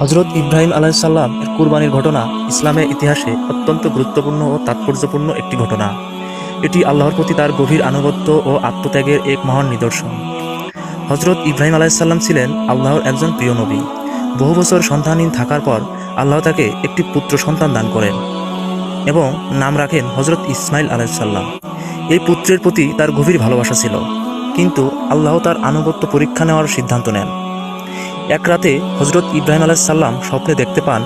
হজরত ইব্রাহিম আলাইসাল্লাম এর কুরবানির ঘটনা ইসলামের ইতিহাসে অত্যন্ত গুরুত্বপূর্ণ ও তাৎপর্যপূর্ণ একটি ঘটনা। এটি আল্লাহর প্রতি তার গভীর আনুগত্য ও আত্মত্যাগের এক মহান নিদর্শন। হজরত ইব্রাহিম আলাইসাল্লাম ছিলেন আল্লাহর একজন প্রিয় নবী। বহু বছর সন্তানহীন থাকার পর আল্লাহ তাকে একটি পুত্র সন্তান দান করেন এবং নাম রাখেন হজরত ইসমাইল আলাইসাল্লাম এই পুত্রের প্রতি তার গভীর ভালোবাসা ছিল। কিন্তু আল্লাহ তার আনুগত্য পরীক্ষা নেওয়ার সিদ্ধান্ত নেন। এক রাতে হজরত ইব্রাহিম আলাহিসাল্লাম স্বপ্নে দেখতে পান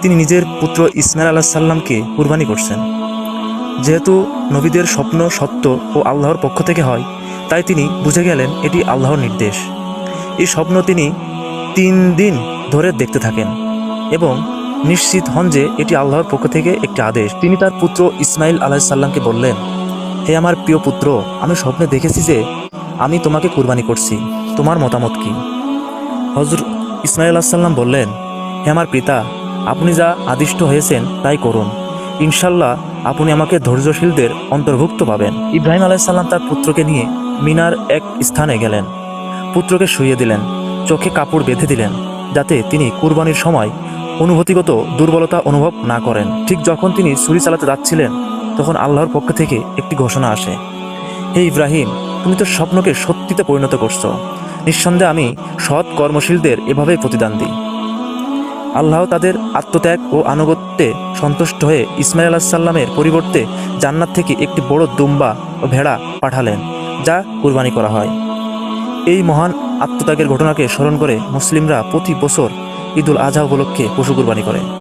তিনি নিজের পুত্র ইসমাইল আলাহিসাল্লামকে কুরবানি করছেন। যেহেতু নবীদের স্বপ্ন সত্য ও আল্লাহর পক্ষ থেকে হয়, তাই তিনি বুঝে গেলেন এটি আল্লাহর নির্দেশ। এই স্বপ্ন তিনি তিন দিন ধরে দেখতে থাকেন এবং নিশ্চিত হন যে এটি আল্লাহর পক্ষ থেকে একটি আদেশ। তিনি তার পুত্র ইসমাইল আলাহিসাল্লামকে বললেন, হে আমার প্রিয় পুত্র, আমি স্বপ্নে দেখেছি যে আমি তোমাকে কুরবানি করছি। তোমার মতামত কী? হজর ইসমাইল সাল্লাম বললেন, হে আমার পিতা, আপনি যা আদিষ্ট হয়েছেন তাই করুন। ইনশাল্লাহ আপনি আমাকে ধৈর্যশীলদের অন্তর্ভুক্ত পাবেন। ইব্রাহিম আলাইসাল্লাম তার পুত্রকে নিয়ে মিনার এক স্থানে গেলেন। পুত্রকে শুইয়ে দিলেন, চোখে কাপড় বেঁধে দিলেন, যাতে তিনি কুরবানির সময় অনুভূতিগত দুর্বলতা অনুভব না করেন। ঠিক যখন তিনি ছুরি চালাতে যাচ্ছিলেন, তখন আল্লাহর পক্ষ থেকে একটি ঘোষণা আসে, হে ইব্রাহিম, তুমি তো স্বপ্নকে সত্যিতে পরিণত করছ। নিঃসন্দেহে আমি সৎ কর্মশীলদের এভাবেই প্রতিদান দিই। আল্লাহ তাদের আত্মত্যাগ ও আনুগত্যে সন্তুষ্ট হয়ে ইসমাইল আলাহ সাল্লামের পরিবর্তে জান্নাত থেকে একটি বড় দুম্বা ও ভেড়া পাঠালেন, যা কুরবানি করা হয়। এই মহান আত্মত্যাগের ঘটনাকে স্মরণ করে মুসলিমরা প্রতি বছর ঈদুল আজহা উপলক্ষে পশু কুরবানি করে।